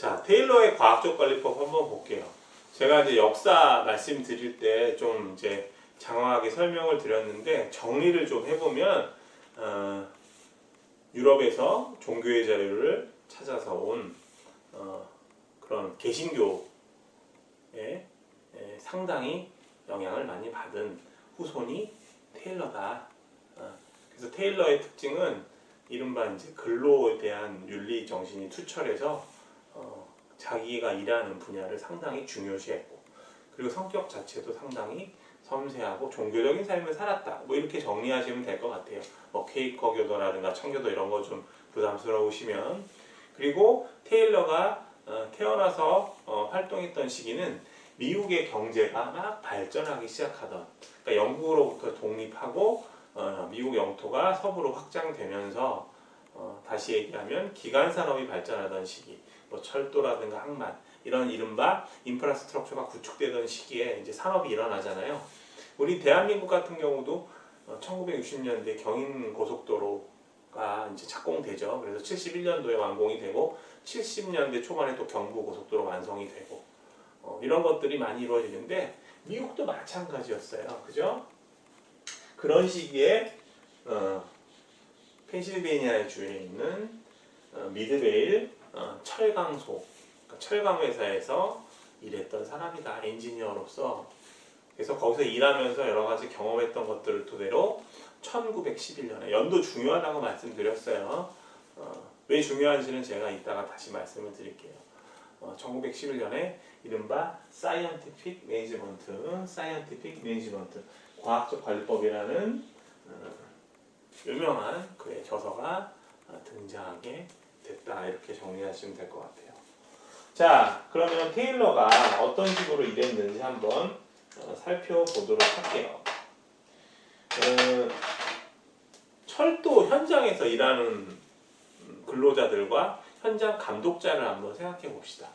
자, 테일러의 과학적 관리법 한번 볼게요. 제가 이제 역사 말씀드릴 때 좀 이제 장황하게 설명을 드렸는데 정리를 좀 해보면 어, 유럽에서 종교의 자유를 찾아서 온 어, 그런 개신교에 에, 상당히 영향을 많이 받은 후손이 테일러다. 어, 그래서 테일러의 특징은 이른바 이제 근로에 대한 윤리 정신이 투철해서 어, 자기가 일하는 분야를 상당히 중요시했고 그리고 성격 자체도 상당히 섬세하고 종교적인 삶을 살았다. 뭐 이렇게 정리하시면 될 것 같아요. 뭐 케이커 교도라든가 청교도 이런 거 좀 부담스러우시면 그리고 테일러가 어, 태어나서 어, 활동했던 시기는 미국의 경제가 막 발전하기 시작하던 그러니까 영국으로부터 독립하고 어, 미국 영토가 서부로 확장되면서 어, 다시 얘기하면 기간 산업이 발전하던 시기 뭐 철도라든가 항만 이런 이른바 인프라스트럭처가 구축되던 시기에 이제 산업이 일어나잖아요. 우리 대한민국 같은 경우도 어, 1960년대 경인 고속도로가 이제 착공되죠. 그래서 71년도에 완공이 되고 70년대 초반에 또 경부 고속도로 완성이 되고 어, 이런 것들이 많이 이루어지는데 미국도 마찬가지였어요. 그죠? 그런 시기에 어, 펜실베니아 주에 있는 어, 미드베일 어, 철강소 그러니까 철강 회사에서 일했던 사람이다 엔지니어로서 그래서 거기서 일하면서 여러 가지 경험했던 것들을 토대로 1911년에 연도 중요하다고 말씀드렸어요. 어, 왜 중요한지는 제가 이따가 다시 말씀을 드릴게요. 어, 1911년에 이른바 사이언티픽 매니지먼트, 사이언티픽 매니지먼트, 과학적 관리법이라는 어, 유명한 그의 저서가 어, 등장하게 됐다 이렇게 정리하시면 될 것 같아요. 자, 그러면 테일러가 어떤 식으로 일했는지 한번 어, 살펴보도록 할게요. 어, 철도 현장에서 일하는 음, 근로자들과 현장 감독자를 한번 생각해 봅시다.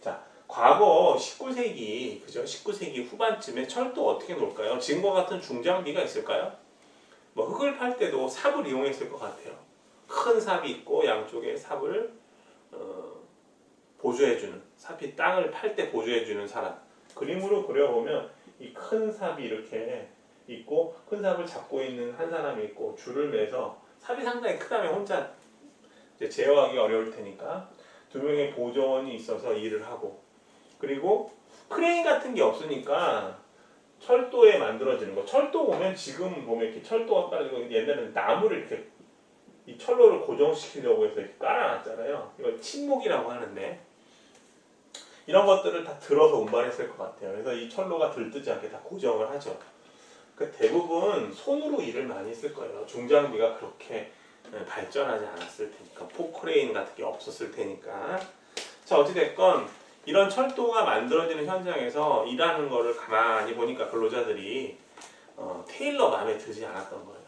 자, 과거 19세기, 그죠? 19세기 후반쯤에 철도 어떻게 놀까요? 지금과 같은 중장비가 있을까요? 뭐 흙을 팔 때도 삽을 이용했을 것 같아요. 큰 삽이 있고 양쪽에 삽을 어, 보조해주는 삽이 땅을 팔 때 보조해주는 사람. 그림으로 그려보면 이 큰 삽이 이렇게 있고 큰 삽을 잡고 있는 한 사람이 있고 줄을 매서 삽이 상당히 크다면 혼자 제어하기 어려울 테니까 두 명의 보조원이 있어서 일을 하고 그리고 크레인 같은 게 없으니까 철도에 만들어지는 거 철도 보면 지금 보면 이렇게 철도가 깔리고 옛날에는 나무를 이렇게 이 철로를 고정시키려고 해서 이렇게 깔아놨잖아요. 이걸 침묵이라고 하는데 이런 것들을 다 들어서 운반했을 것 같아요. 그래서 이 철로가 들뜨지 않게 다 고정을 하죠. 그 대부분 손으로 일을 많이 했을 거예요. 중장비가 그렇게 네, 발전하지 않았을 테니까 포크레인 같은 게 없었을 테니까 자 어찌됐건 이런 철도가 만들어지는 현장에서 일하는 거를 가만히 보니까 근로자들이 어, 테일러 마음에 들지 않았던 거예요.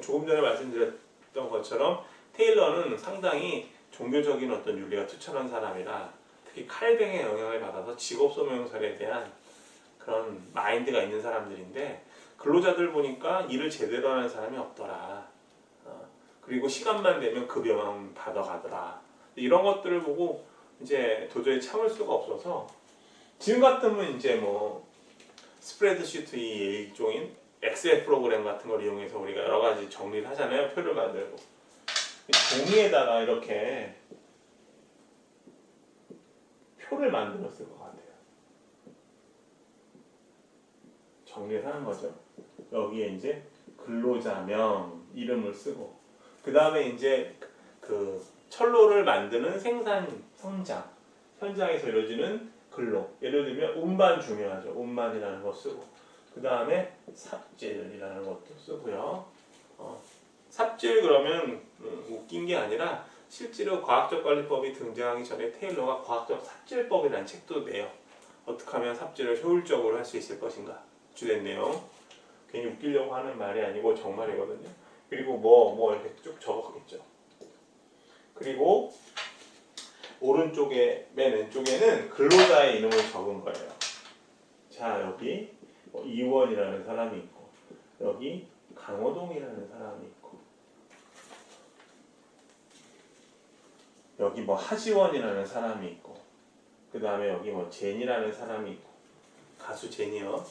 조금 전에 말씀드렸 던 것처럼 테일러는 상당히 종교적인 어떤 윤리가 투철한 사람이라 특히 칼뱅의 영향을 받아서 직업 소명설에 대한 그런 마인드가 있는 사람들인데 근로자들 보니까 일을 제대로 하는 사람이 없더라. 어, 그리고 시간만 되면 급여만 받아가더라. 이런 것들을 보고 이제 도저히 참을 수가 없어서 지금 같으면 이제 뭐 스프레드시트 이 일종인 엑셀 프로그램 같은 걸 이용해서 우리가 여러 가지 정리를 하잖아요. 표를 만들고 종이에다가 이렇게 표를 만들었을 것 같아요. 정리를 하는 거죠. 여기에 이제 근로자명 이름을 쓰고 그 다음에 이제 그 철로를 만드는 생산 성장 현장에서 이루어지는 근로 예를 들면 운반 중요하죠. 운반이라는 거 쓰고 그 다음에 삽질이라는 것도 쓰고요. 어, 삽질 그러면 음, 웃긴 게 아니라 실제로 과학적 관리법이 등장하기 전에 테일러가 과학적 삽질법이라는 책도 내요. 어떻게 하면 삽질을 효율적으로 할 수 있을 것인가 주된 내용. 괜히 웃기려고 하는 말이 아니고 정말이거든요. 그리고 뭐뭐 이렇게 쭉 적었겠죠. 그리고 오른쪽에 맨 왼쪽에는 근로자의 이름을 적은 거예요. 자 여기 뭐 이원이라는 사람이 있고 여기 강호동이라는 사람이 있고. 여기 뭐 하지원이라는 사람이 있고 그 다음에 여기 뭐 제니라는 사람이 있고. 가수 제니요?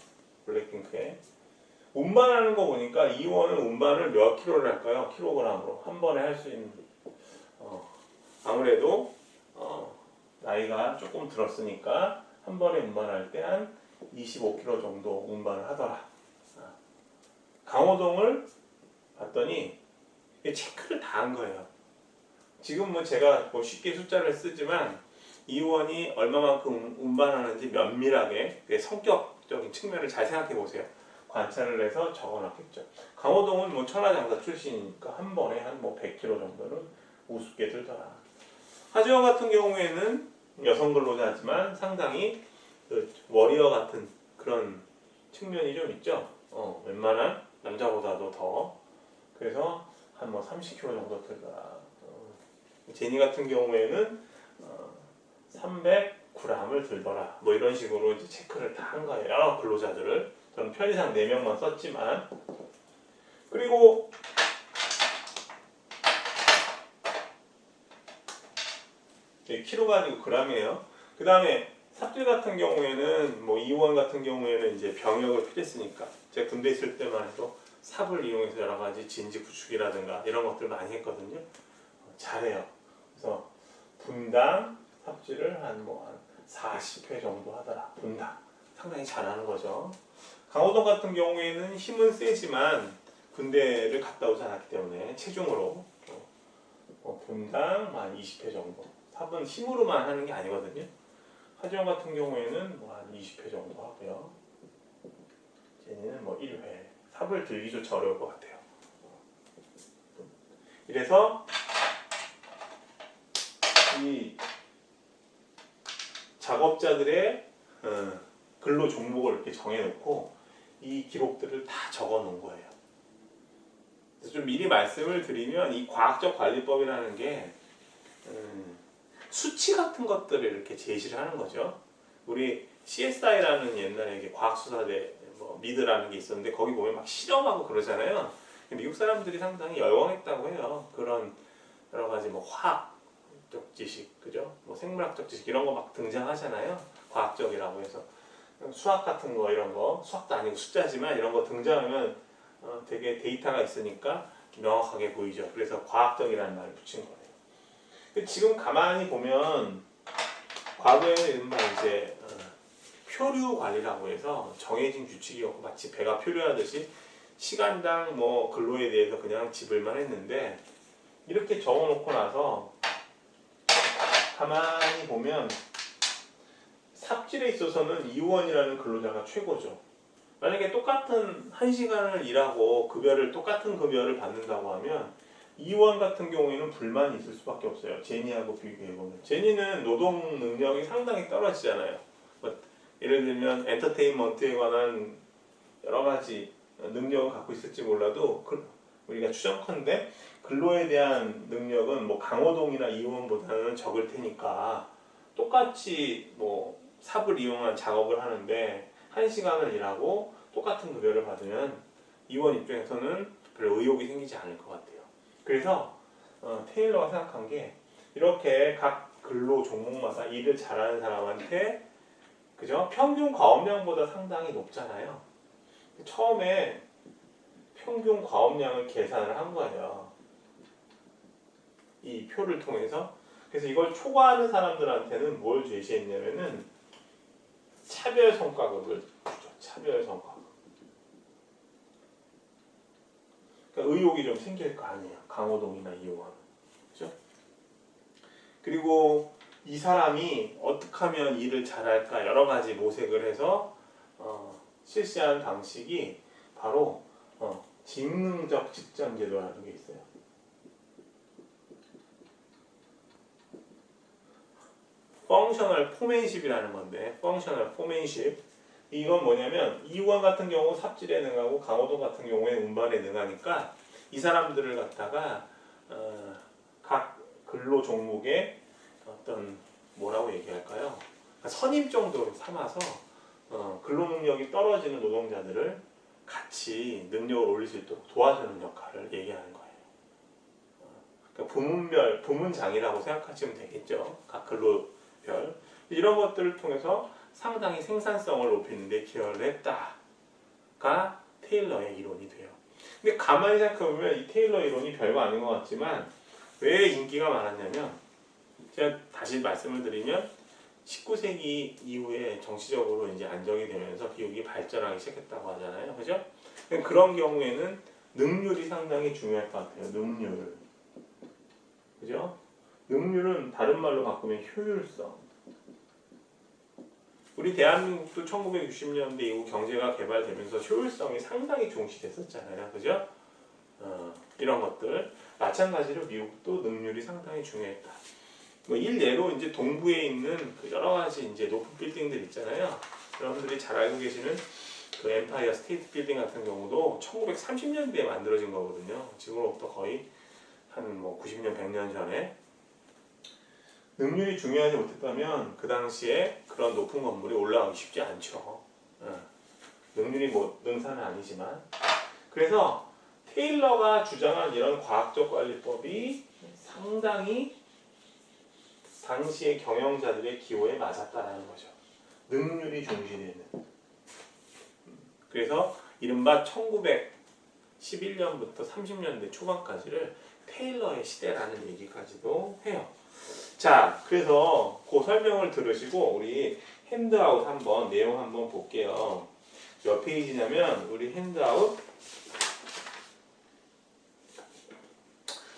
블랙핑크의 운반하는 거 보니까 이원은 운반을 몇 킬로를 할까요? 킬로그램으로. 한 번에 할 수 있는. 어, 아무래도 어, 나이가 조금 들었으니까 한 번에 운반할 때 한 25kg 정도 운반을 하더라. 아, 강호동을 봤더니 체크를 다 한 거예요. 지금 뭐 제가 뭐 쉽게 숫자를 쓰지만 이원이 얼마만큼 운반하는지 면밀하게 그 성격적인 측면을 잘 생각해 보세요. 관찰을 해서 적어놨겠죠. 강호동은 뭐 천하장사 출신이니까 한 번에 한 뭐 100kg 정도는 우습게 들더라. 하지원 같은 경우에는 여성 근로자지만 상당히 그 워리어 같은 그런 측면이 좀 있죠. 어, 웬만한 남자보다도 더. 그래서 한 뭐 30kg 정도 들더라. 어, 제니 같은 경우에는 어, 300g을 들더라. 뭐 이런 식으로 이제 체크를 다 한 거예요. 여러 근로자들을. 저는 편의상 4명만 썼지만. 그리고 네, 키로가 아니고 그람이에요. 그 다음에 삽질 같은 경우에는 뭐 이원 같은 경우에는 이제 병역을 필했으니까 제가 군대 있을 때만 해도 삽을 이용해서 여러 가지 진지 구축이라든가 이런 것들 많이 했거든요. 어, 잘해요. 그래서 분당 삽질을 한 뭐한 40회 정도 하더라. 분당 상당히 잘하는 거죠. 강호동 같은 경우에는 힘은 세지만 군대를 갔다 오지 않았기 때문에 체중으로 어, 어, 분당 한 20회 정도. 삽은 힘으로만 하는 게 아니거든요. 하지원 같은 경우에는 뭐 한 20회 정도 하고요. 제니는 뭐 1회. 삽을 들기조차 어려울 것 같아요. 이래서 이 작업자들의 어, 근로 종목을 이렇게 정해놓고 이 기록들을 다 적어놓은 거예요. 그래서 좀 미리 말씀을 드리면 이 과학적 관리법이라는 게 음, 수치 같은 것들을 이렇게 제시를 하는 거죠. 우리 CSI라는 옛날에 과학수사대 뭐 미드라는 게 있었는데 거기 보면 막 실험하고 그러잖아요. 미국 사람들이 상당히 열광했다고 해요. 그런 여러 가지 뭐 화학적 지식, 그죠? 뭐 생물학적 지식 이런 거 막 등장하잖아요. 과학적이라고 해서 수학 같은 거 이런 거 수학도 아니고 숫자지만 이런 거 등장하면 어, 되게 데이터가 있으니까 명확하게 보이죠. 그래서 과학적이라는 말을 붙인 거예요. 지금 가만히 보면 과거에는 이른바 이제 어, 표류 관리라고 해서 정해진 규칙이 없고 마치 배가 표류하듯이 시간당 뭐 근로에 대해서 그냥 집을만 했는데 이렇게 적어놓고 나서 가만히 보면 삽질에 있어서는 이원이라는 근로자가 최고죠. 만약에 똑같은 한 시간을 일하고 급여를 똑같은 급여를 받는다고 하면 이원 같은 경우에는 불만이 있을 수밖에 없어요. 제니하고 비교해 보면 제니는 노동 능력이 상당히 떨어지잖아요. 뭐 예를 들면 엔터테인먼트에 관한 여러 가지 능력을 갖고 있을지 몰라도 그- 우리가 추정컨대 근로에 대한 능력은 뭐 강호동이나 이원보다는 적을 테니까 똑같이 뭐 삽을 이용한 작업을 하는데 한 시간을 일하고 똑같은 급여를 받으면 이원 입장에서는 별로 의욕이 생기지 않을 것 같아요. 그래서 어, 테일러가 생각한 게 이렇게 각 근로 종목마다 일을 잘하는 사람한테 그죠? 평균 과업량보다 상당히 높잖아요. 처음에 평균 과업량을 계산을 한 거예요. 이 표를 통해서. 그래서 이걸 초과하는 사람들한테는 뭘 제시했냐면은 차별 성과급을 주죠. 차별 성과급. 그러니까 의욕이 좀 생길 거 아니에요. 강호동이나 이용원. 그죠? 그리고 이 사람이 어떻게 하면 일을 잘할까 여러 가지 모색을 해서 어, 실시한 방식이 바로 어, 직능적 직전 제도라는 게 있어요. 펑셔널 포맨십이라는 건데 펑셔널 포맨십 이건 뭐냐면 이우원 같은 경우 삽질에 능하고 강호동 같은 경우에 운반에 능하니까 이 사람들을 갖다가 어, 각 근로 종목의 어떤 뭐라고 얘기할까요? 그러니까 선임 정도로 삼아서 어, 근로 능력이 떨어지는 노동자들을 같이 능력을 올릴 수 있도록 도와주는 역할을 얘기하는 거예요. 어, 그러니까 부문별, 부문장이라고 생각하시면 되겠죠. 각 근로별 이런 것들을 통해서 상당히 생산성을 높이는데 기여를 했다가 테일러의 이론이 돼요. 근데 가만히 생각해보면 이 테일러 이론이 별거 아닌 것 같지만 왜 인기가 많았냐면 제가 다시 말씀을 드리면 19세기 이후에 정치적으로 이제 안정이 되면서 기업이 발전하기 시작했다고 하잖아요. 그죠? 근데 그런 경우에는 능률이 상당히 중요할 것 같아요. 능률. 그죠? 능률은 다른 말로 바꾸면 효율성. 우리 대한민국도 1960년대 이후 경제가 개발되면서 효율성이 상당히 중시됐었잖아요. 그죠? 어, 이런 것들. 마찬가지로 미국도 능률이 상당히 중요했다. 뭐 일례로 이제 동부에 있는 그 여러 가지 이제 높은 빌딩들 있잖아요. 여러분들이 잘 알고 계시는 그 엠파이어 스테이트 빌딩 같은 경우도 1930년대에 만들어진 거거든요. 지금으로부터 거의 한 뭐 90년, 100년 전에 능률이 중요하지 못했다면 그 당시에 그런 높은 건물이 올라가기 쉽지 않죠. 예. 능률이 뭐 능사는 아니지만 그래서 테일러가 주장한 이런 과학적 관리법이 상당히 당시의 경영자들의 기호에 맞았다라는 거죠. 능률이 중시되는. 그래서 이른바 1911년부터 30년대 초반까지를 테일러의 시대라는 얘기까지도 해요. 자, 그래서 그 설명을 들으시고 우리 핸드아웃 한번 내용 한번 볼게요. 몇 페이지냐면 우리 핸드아웃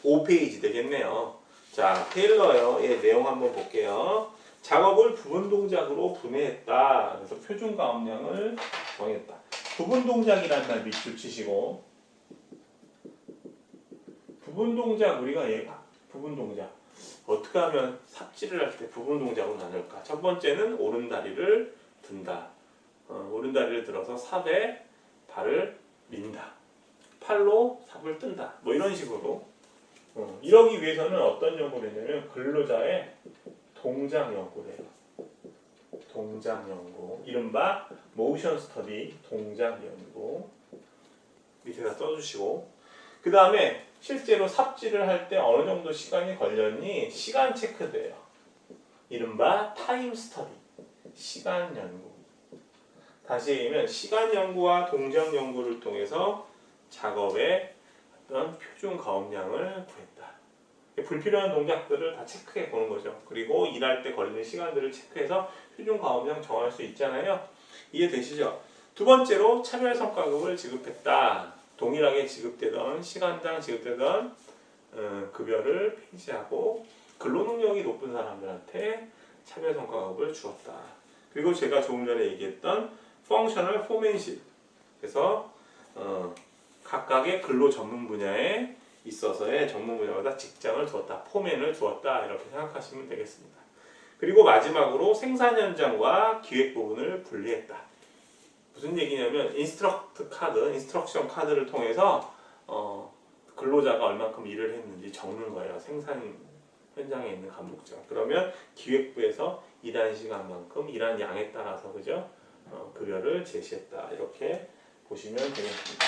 5페이지 되겠네요. 자, 테일러의 내용 한번 볼게요. 작업을 부분 동작으로 분해했다. 그래서 표준 가업량을 정했다. 부분 동작이라는 말 밑줄 치시고 부분 동작 우리가 얘가 부분 동작 어떻게 하면 삽질을 할 때 부분 동작으로 나눌까? 첫 번째는 오른다리를 든다. 어, 오른다리를 들어서 삽에 발을 민다. 팔로 삽을 뜬다. 뭐 이런 식으로 어, 이러기 위해서는 어떤 연구를 했냐면 근로자의 동작 연구를 해요. 동작 연구. 이른바 모션 스터디 동작 연구. 밑에다 써주시고 그 다음에 실제로 삽질을 할 때 어느 정도 시간이 걸렸니 시간 체크돼요. 이른바 타임 스터디 시간 연구. 다시 얘기하면 시간 연구와 동작 연구를 통해서 작업의 어떤 표준 가업량을 구했다. 불필요한 동작들을 다 체크해 보는 거죠. 그리고 일할 때 걸리는 시간들을 체크해서 표준 가업량 정할 수 있잖아요. 이해되시죠? 두 번째로 차별 성과급을 지급했다. 동일하게 지급되던 시간당 지급되던 어, 급여를 폐지하고 근로 능력이 높은 사람들한테 차별 성과급을 주었다. 그리고 제가 조금 전에 얘기했던 펑셔널 포맨십. 그래서 어, 각각의 근로 전문 분야에 있어서의 전문 분야마다 직장을 두었다, 포맨을 두었다 이렇게 생각하시면 되겠습니다. 그리고 마지막으로 생산 현장과 기획 부분을 분리했다. 무슨 얘기냐면 인스트럭트 카드, 인스트럭션 카드를 통해서 어, 근로자가 얼만큼 일을 했는지 적는 거예요. 생산 현장에 있는 감독자. 그러면 기획부에서 일한 시간만큼 일한 양에 따라서 그죠? 어, 급여를 제시했다. 이렇게 보시면 되겠습니다.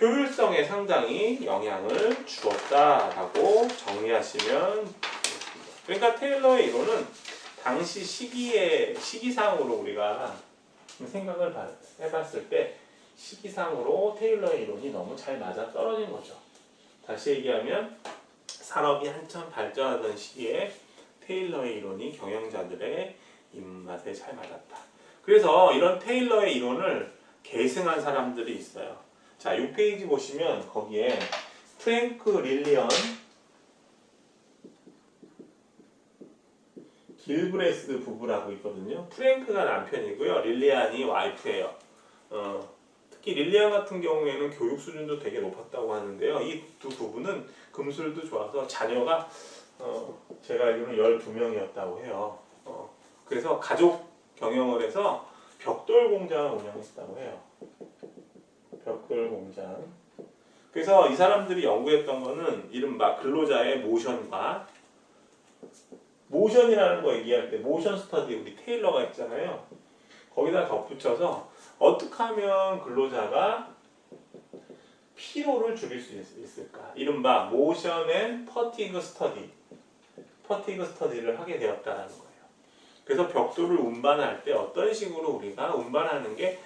효율성에 상당히 영향을 주었다라고 정리하시면 되겠습니다. 그러니까 테일러의 이론은 당시 시기에 시기상으로 우리가 생각을 봐- 해봤을 때 시기상으로 테일러의 이론이 너무 잘 맞아 떨어진 거죠. 다시 얘기하면 산업이 한참 발전하던 시기에 테일러의 이론이 경영자들의 입맛에 잘 맞았다. 그래서 이런 테일러의 이론을 계승한 사람들이 있어요. 자, 6페이지 보시면 거기에 프랭크 릴리언 길브레스 부부라고 있거든요. 프랭크가 남편이고요. 릴리안이 와이프예요. 어, 특히 릴리안 같은 경우에는 교육 수준도 되게 높았다고 하는데요. 이 두 부부는 금술도 좋아서 자녀가 어, 제가 알기로는 12명이었다고 해요. 어, 그래서 가족 경영을 해서 벽돌 공장을 운영했다고 해요. 벽돌 공장. 그래서 이 사람들이 연구했던 거는 이른바 근로자의 모션과 모션이라는 거 얘기할 때 모션 스터디 우리 테일러가 있잖아요. 거기다 덧붙여서 어떻게 하면 근로자가 피로를 줄일 수 있- 있을까? 이른바 모션 앤 퍼티그 스터디, 퍼티그 스터디를 하게 되었다라는 거예요. 그래서 벽돌을 운반할 때 어떤 식으로 우리가 운반하는 게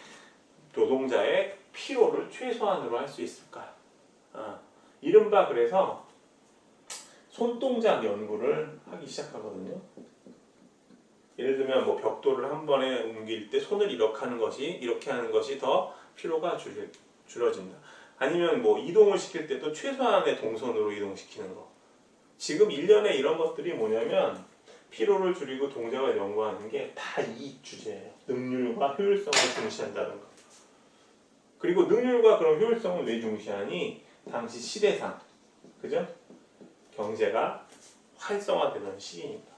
노동자의 피로를 최소한으로 할 수 있을까? 아, 이른바 그래서 손동작 연구를 하기 시작하거든요. 예를 들면 뭐 벽돌을 한 번에 옮길 때 손을 이렇게 하는 것이 이렇게 하는 것이 더 피로가 줄, 줄어진다. 아니면 뭐 이동을 시킬 때도 최소한의 동선으로 이동시키는 거. 지금 일련의 이런 것들이 뭐냐면 피로를 줄이고 동작을 연구하는 게 다 이 주제예요. 능률과 효율성을 중시한다는 거. 그리고 능률과 그런 효율성을 왜 중시하니? 당시 시대상, 그죠? 경제가 활성화되던 시기니까.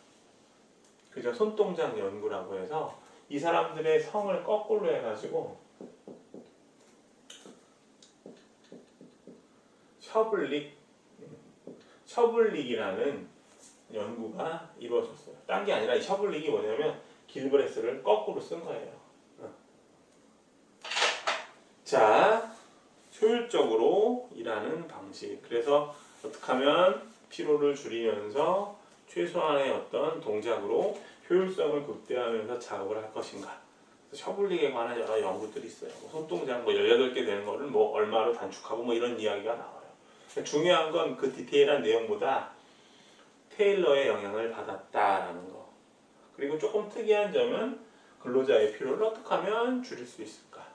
그죠? 손동작 연구라고 해서 이 사람들의 성을 거꾸로 해가지고 셔블릭 셔블릭이라는 연구가 이루어졌어요. 딴 게 아니라 이 셔블릭이 뭐냐면 길브레스를 거꾸로 쓴 거예요. 어. 자, 효율적으로 일하는 방식. 그래서 어떻게 하면 피로를 줄이면서 최소한의 어떤 동작으로 효율성을 극대화하면서 작업을 할 것인가. 셔블릭에 관한 여러 연구들이 있어요. 뭐 손동작 뭐 18개 되는 거를 뭐 얼마로 단축하고 뭐 이런 이야기가 나와요. 중요한 건 그 디테일한 내용보다 테일러의 영향을 받았다라는 거. 그리고 조금 특이한 점은 근로자의 피로를 어떻게 하면 줄일 수 있을까.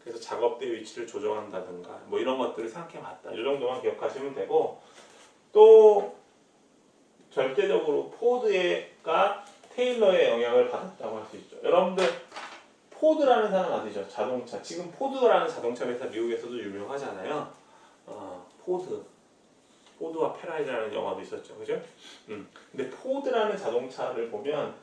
그래서 작업대 위치를 조정한다든가 뭐 이런 것들을 생각해 봤다. 이 정도만 기억하시면 되고 또 절대적으로 포드가 테일러의 영향을 받았다고 할 수 있죠. 여러분들 포드라는 사람 아시죠? 자동차. 지금 포드라는 자동차 회사 미국에서도 유명하잖아요. 어, 포드. 포드와 페라리라는 영화도 있었죠. 그죠? 음. 근데 포드라는 자동차를 보면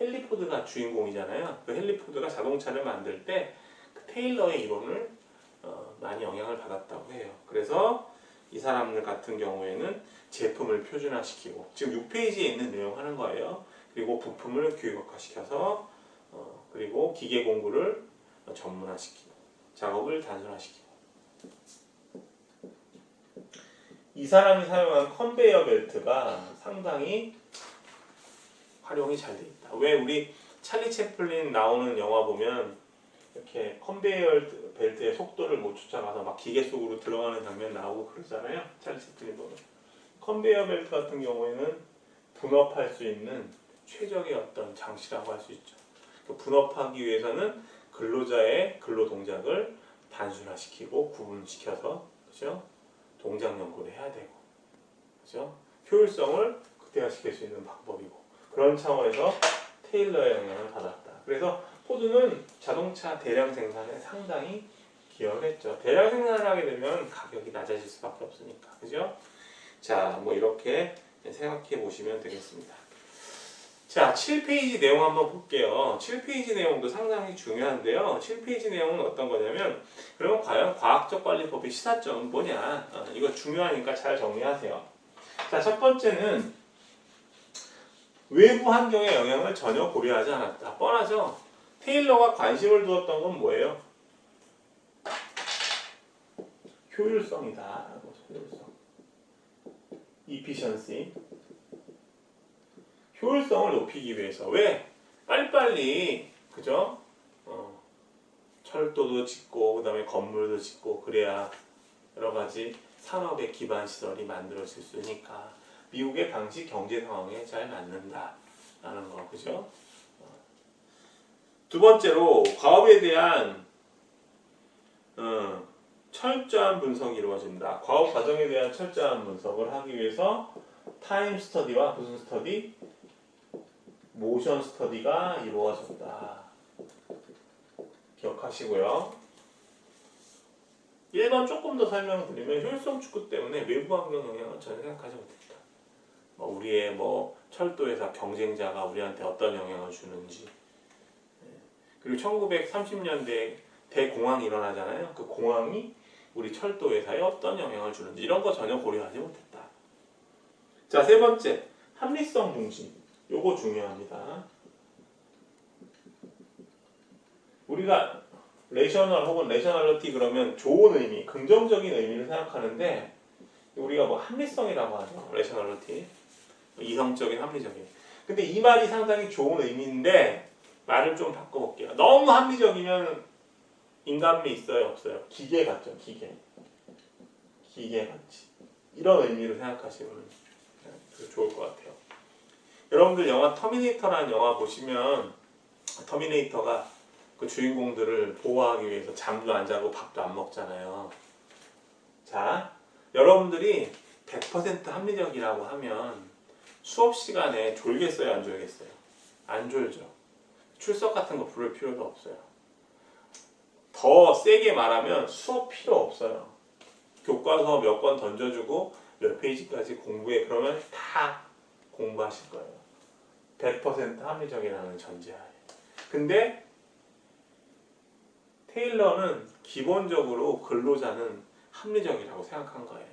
헨리 포드가 주인공이잖아요. 그 헨리 포드가 자동차를 만들 때 그 테일러의 이론을 어, 많이 영향을 받았다고 해요. 그래서 이 사람들 같은 경우에는 제품을 표준화시키고 지금 6페이지에 있는 내용 하는 거예요. 그리고 부품을 규격화시켜서 어, 그리고 기계 공구를 전문화시키고 작업을 단순화시키고 이 사람이 사용한 컨베이어 벨트가 상당히 활용이 잘 돼 있다. 왜 우리 찰리 채플린 나오는 영화 보면 이렇게 컨베이어 벨트의 속도를 못 쫓아가서 막 기계 속으로 들어가는 장면 나오고 그러잖아요. 채플린 보면 컨베이어 벨트 같은 경우에는 분업할 수 있는 최적의 어떤 장치라고 할 수 있죠. 그 분업하기 위해서는 근로자의 근로 동작을 단순화시키고 구분시켜서 그죠? 동작 연구를 해야 되고 그죠? 효율성을 극대화시킬 수 있는 방법이고 그런 차원에서 테일러의 영향을 받았다. 그래서 포드는 자동차 대량 생산에 상당히 기여를 했죠. 대량 생산을 하게 되면 가격이 낮아질 수밖에 없으니까 그죠? 자, 뭐 이렇게 생각해 보시면 되겠습니다. 자, 7페이지 내용 한번 볼게요. 7페이지 내용도 상당히 중요한데요. 7페이지 내용은 어떤 거냐면, 그러면 과연 과학적 관리법의 시사점은 뭐냐? 어, 이거 중요하니까 잘 정리하세요. 자, 첫 번째는 외부 환경의 영향을 전혀 고려하지 않았다. 뻔하죠? 테일러가 관심을 두었던 건 뭐예요? 효율성이다. 효율성. efficiency. 효율성을 높이기 위해서 왜 빨리빨리 그죠? 어, 철도도 짓고 그다음에 건물도 짓고 그래야 여러 가지 산업의 기반 시설이 만들어질 수 있으니까 미국의 당시 경제 상황에 잘 맞는다라는 거 그죠? 어. 두 번째로 과업에 대한 어, 철저한 분석이 이루어진다. 과업 과정에 대한 철저한 분석을 하기 위해서 타임 스터디와 무슨 스터디? 모션 스터디가 이루어졌다. 기억하시고요. 1번 조금 더 설명드리면 효율성 축구 때문에 외부 환경 영향은 전혀 생각하지 못했다. 뭐 우리의 뭐 철도회사 경쟁자가 우리한테 어떤 영향을 주는지 예. 그리고 1930년대 대공황이 일어나잖아요. 그 공황이 우리 철도 회사에 어떤 영향을 주는지 이런 거 전혀 고려하지 못했다. 자, 세 번째. 합리성 중심. 요거 중요합니다. 우리가 레이셔널 혹은 레셔널리티 그러면 좋은 의미, 긍정적인 의미를 생각하는데 우리가 뭐 합리성이라고 하죠. 레셔널리티. 이성적인 합리적인. 근데 이 말이 상당히 좋은 의미인데 말을 좀 바꿔볼게요. 너무 합리적이면 인간미 있어요, 없어요? 기계 같죠, 기계. 기계 같이. 이런 의미로 생각하시면 좋을 것 같아요. 여러분들 영화 터미네이터라는 영화 보시면 터미네이터가 그 주인공들을 보호하기 위해서 잠도 안 자고 밥도 안 먹잖아요. 자, 여러분들이 100% 합리적이라고 하면 수업 시간에 졸겠어요, 안 졸겠어요? 안 졸죠. 출석 같은 거 부를 필요도 없어요. 더 세게 말하면 수업 필요 없어요. 교과서 몇 권 던져주고 몇 페이지까지 공부해 그러면 다 공부하실 거예요. 100% 합리적이라는 전제하에. 근데 테일러는 기본적으로 근로자는 합리적이라고 생각한 거예요.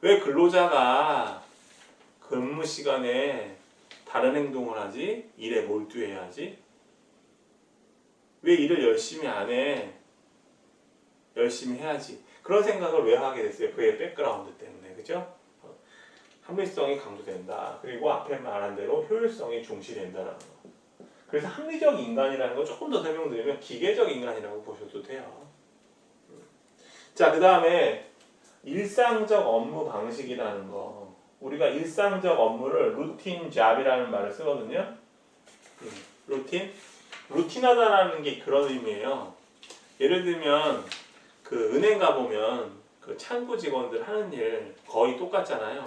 왜 근로자가 근무 시간에 다른 행동을 하지? 일에 몰두해야지? 왜 일을 열심히 안 해? 열심히 해야지. 그런 생각을 왜 하게 됐어요? 그의 백그라운드 때문에. 그죠? 어, 합리성이 강조된다. 그리고 앞에 말한 대로 효율성이 중시된다라는 거. 그래서 합리적 인간이라는 거 조금 더 설명드리면 기계적 인간이라고 보셔도 돼요. 자, 그 다음에 일상적 업무 방식이라는 거. 우리가 일상적 업무를 루틴 잡이라는 말을 쓰거든요. 음, 루틴? 루틴하다라는 게 그런 의미예요. 예를 들면 그 은행 가보면 그 창구 직원들 하는 일 거의 똑같잖아요.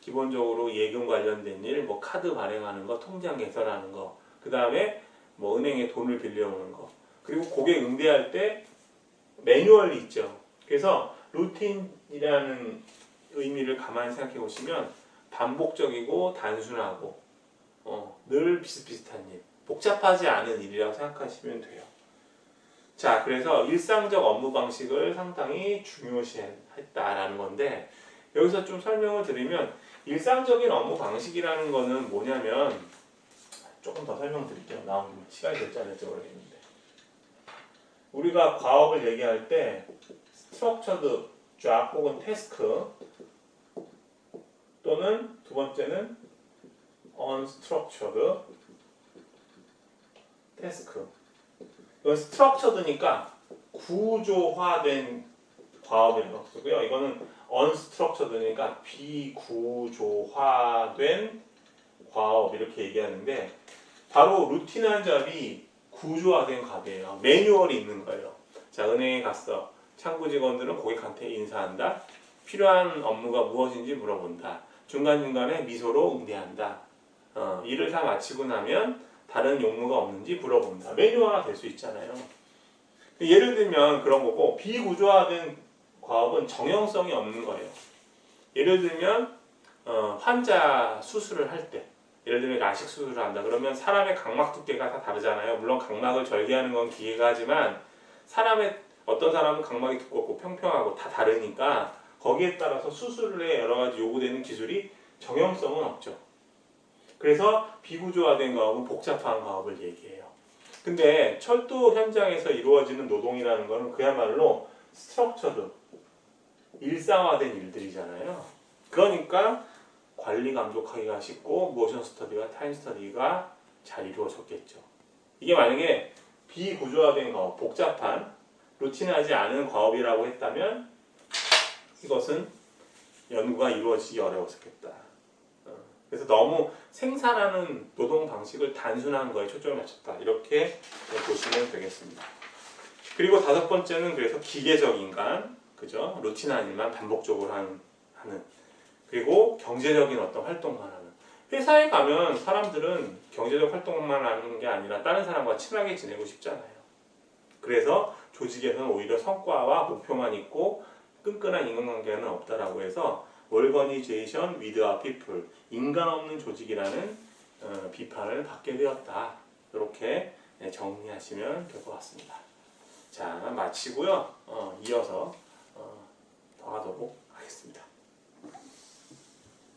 기본적으로 예금 관련된 일, 뭐 카드 발행하는 거, 통장 개설하는 거, 그 다음에 뭐 은행에 돈을 빌려오는 거, 그리고 고객 응대할 때 매뉴얼이 있죠. 그래서 루틴이라는 의미를 가만히 생각해 보시면 반복적이고 단순하고 어, 늘 비슷비슷한 일, 복잡하지 않은 일이라고 생각하시면 돼요. 자, 그래서 일상적 업무 방식을 상당히 중요시했다라는 건데 여기서 좀 설명을 드리면 일상적인 업무 방식이라는 거는 뭐냐면 조금 더 설명드릴게요. 김에 시간이 될지 안 될지 모르겠는데 우리가 과업을 얘기할 때 스트럭처드 잡 혹은 태스크 또는 두 번째는 unstructured 태스크 이건 스트럭처드니까 구조화된 과업이라고 쓰고요. 이거는 unstructured니까 비구조화된 과업 이렇게 얘기하는데 바로 루틴한 잡이 구조화된 갑이에요. 매뉴얼이 있는 거예요. 자, 은행에 갔어. 창구 직원들은 고객한테 인사한다. 필요한 업무가 무엇인지 물어본다. 중간중간에 미소로 응대한다. 어, 일을 다 마치고 나면 다른 용무가 없는지 물어본다. 매뉴얼화 될수 있잖아요. 예를 들면 그런 거고 비구조화된 과업은 정형성이 없는 거예요. 예를 들면 어, 환자 수술을 할 때, 예를 들면 라식 수술을 한다. 그러면 사람의 각막 두께가 다 다르잖아요. 물론 각막을 절개하는 건 기계가 하지만 사람의 어떤 사람은 각막이 두껍고 평평하고 다 다르니까 거기에 따라서 수술에 여러 가지 요구되는 기술이 정형성은 없죠. 그래서 비구조화된 과업은 복잡한 과업을 얘기해요. 근데 철도 현장에서 이루어지는 노동이라는 것은 그야말로 스트럭처드, 일상화된 일들이잖아요. 그러니까 관리 감독하기가 쉽고 모션 스터디와 타임 스터디가 잘 이루어졌겠죠. 이게 만약에 비구조화된 과업, 복잡한 루틴하지 않은 과업이라고 했다면 이것은 연구가 이루어지기 어려웠겠다. 어, 그래서 너무 생산하는 노동 방식을 단순한 거에 초점을 맞췄다. 이렇게 보시면 되겠습니다. 그리고 다섯 번째는 그래서 기계적 인간, 그죠? 루틴한 일만 반복적으로 하는. 그리고 경제적인 어떤 활동만 하는. 회사에 가면 사람들은 경제적 활동만 하는 게 아니라 다른 사람과 친하게 지내고 싶잖아요. 그래서 조직에서는 오히려 성과와 목표만 있고 끈끈한 인간관계는 없다라고 해서 organization with people 인간 없는 조직이라는 어, 비판을 받게 되었다. 이렇게 네, 정리하시면 될 것 같습니다. 자 마치고요. 어, 이어서 어, 더 하도록 하겠습니다.